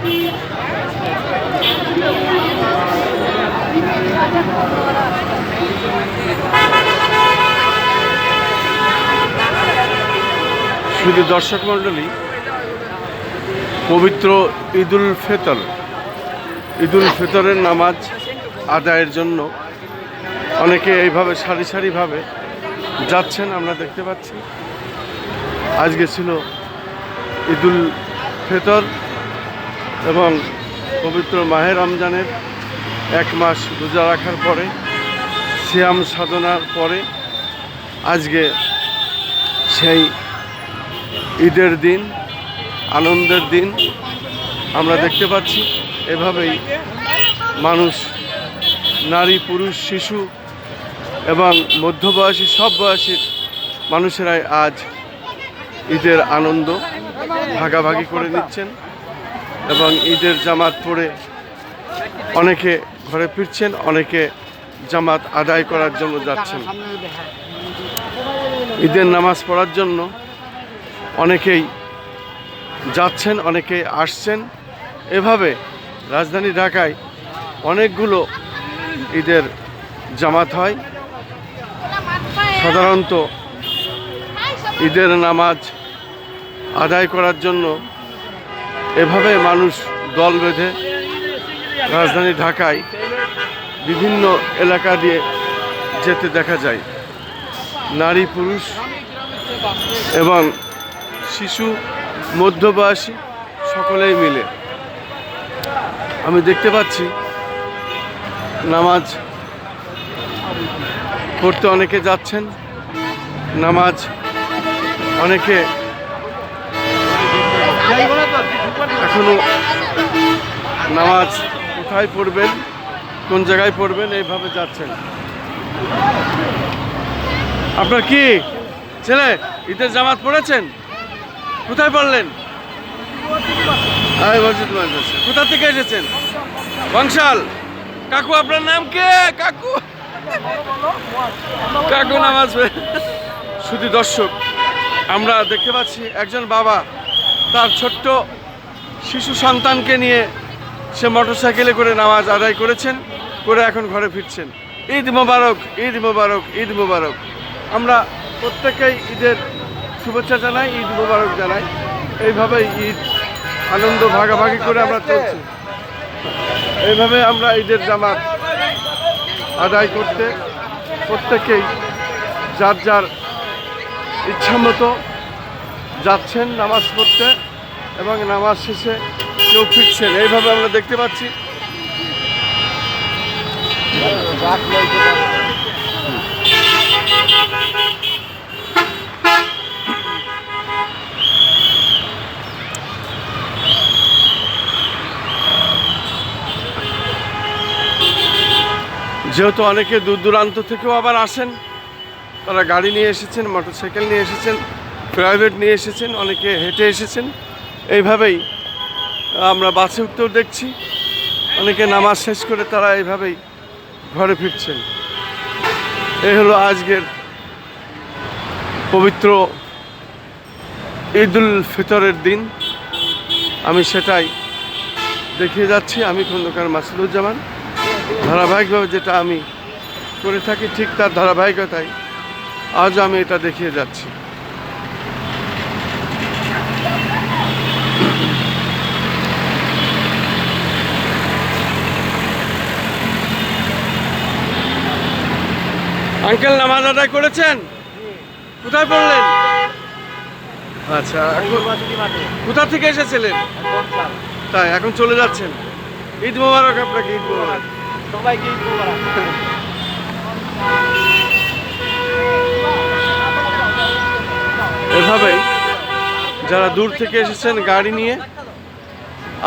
শুধু দর্শক মণ্ডলী, পবিত্র ঈদুল ফেতর। ঈদুল ফেতরের নামাজ আদায়ের জন্য অনেকে এইভাবে সারি সারিভাবে যাচ্ছেন, আমরা দেখতে পাচ্ছি। আজকে ছিল ঈদুল ফেতর। এবং পবিত্র মাহের রমজানের এক মাস রোজা রাখার পরে, সিয়াম সাধনার পরে, আজকে সেই ঈদের দিন, আনন্দের দিন আমরা দেখতে পাচ্ছি। এভাবেই মানুষ, নারী, পুরুষ, শিশু এবং মধ্যবয়সী, সব বয়সীর মানুষেরাই আজ ঈদের আনন্দ ভাগাভাগি করে নিচ্ছেন। এবং ঈদের জামাত পড়ে অনেকে ঘরে ফিরছেন, অনেকে জামাত আদায় করার জন্য যাচ্ছেন। ঈদের নামাজ পড়ার জন্য অনেকেই যাচ্ছেন, অনেকেই আসছেন। এভাবে রাজধানী ঢাকায় অনেকগুলো ঈদের জামাত হয়। সাধারণত ঈদের নামাজ আদায় করার জন্য এভাবে মানুষ দল বেঁধে রাজধানী ঢাকায় বিভিন্ন এলাকা দিয়ে যেতে দেখা যায়। নারী, পুরুষ এবং শিশু, মধ্যবয়সী সকলেই মিলে। আমি দেখতে পাচ্ছি নামাজ পড়তে অনেকে যাচ্ছেন, নামাজ অনেকে এখনও নামাজ কোথায় পড়বেন, কোন জায়গায় পড়বেন, এইভাবে যাচ্ছেন। আপনার কি ছেলে ঈদের জামাত পড়েছেন? কোথায় পড়লেন। কোথা থেকে এসেছেন? বংশাল। কাকু, আপনার নাম কে? কাকু। কাকু নামাজ শুধু দর্শক, আমরা দেখতে পাচ্ছি একজন বাবা, তার ছোট্ট শিশু সন্তানকে নিয়ে সে মোটরসাইকেলে করে নামাজ আদায় করেছেন, করে এখন ঘরে ফিরছেন। ঈদ মোবারক ঈদ মোবারক ঈদ মোবারক। আমরা প্রত্যেকেই ঈদের শুভেচ্ছা জানাই, ঈদ মোবারক জানাই। এইভাবেই ঈদ আনন্দ ভাগাভাগি করে আমরা চলছি। এইভাবে আমরা ঈদের জামাত আদায় করতে প্রত্যেকেই যার যার ইচ্ছা মতো যাচ্ছেন নামাজ পড়তে। এবং নামাজ শেষে কেউ ফিরছেন। এইভাবে আমরা দেখতে পাচ্ছি। যেহেতু অনেকে দূর দূরান্ত থেকেও আবার আসেন, তারা গাড়ি নিয়ে এসেছেন, মোটরসাইকেল নিয়ে এসেছেন, প্রাইভেট নিয়ে এসেছেন, অনেকে হেঁটে এসেছেন। এইভাবেই আমরা বাসে উঠতেও দেখছি। অনেকে নামাজ শেষ করে তারা এইভাবেই ঘরে ফিরছেন। এই হলো আজকের পবিত্র ঈদুল ফিতরের দিন। আমি সেটাই দেখিয়ে যাচ্ছি। আমি খন্দকার মাসুদুজ্জামান ধারাবাহিকভাবে যেটা আমি করে থাকি ঠিক তার ধারাবাহিকতায় আজ আমি এটা দেখিয়ে যাচ্ছি। আঙ্কেল নামাজ আদায় করেছেন? কোথায় পড়লেন? আচ্ছা কোথা থেকে এসেছিলেন? তাই এখন চলে যাচ্ছেন। ঈদ মোবারক আপনাকে ঈদ মোবারক। সবাইকে ঈদ মোবারক। এভাবেই যারা দূর থেকে এসেছেন গাড়ি নিয়ে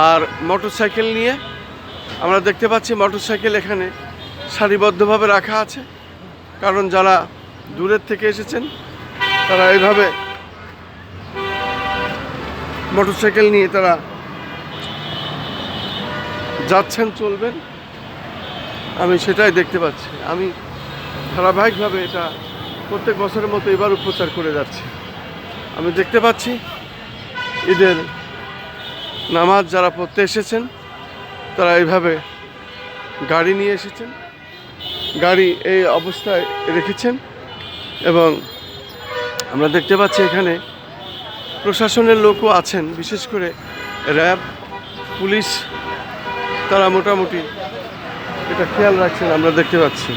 আর মোটরসাইকেল নিয়ে আমরা দেখতে পাচ্ছি মোটরসাইকেল এখানে সারিবদ্ধভাবে রাখা আছে। কারণ যারা দূরের থেকে এসেছেন, তারা এইভাবে মোটরসাইকেল নিয়ে তারা যাচ্ছেন, চলবেন। আমি সেটাই দেখতে পাচ্ছি। আমি ধারাবাহিকভাবে এটা প্রত্যেক বছরের মতো এবারও প্রচার করে যাচ্ছি। আমি দেখতে পাচ্ছি, ঈদের নামাজ যারা পড়তে এসেছেন, তারা এইভাবে গাড়ি নিয়ে এসেছেন। গাড়ি এই অবস্থায় রেখেছেন এবং আমরা দেখতে পাচ্ছি এখানে প্রশাসনের লোকও আছেন, বিশেষ করে র্যাব, পুলিশ, তারা মোটামুটি এটা খেয়াল রাখছেন, আমরা দেখতে পাচ্ছি।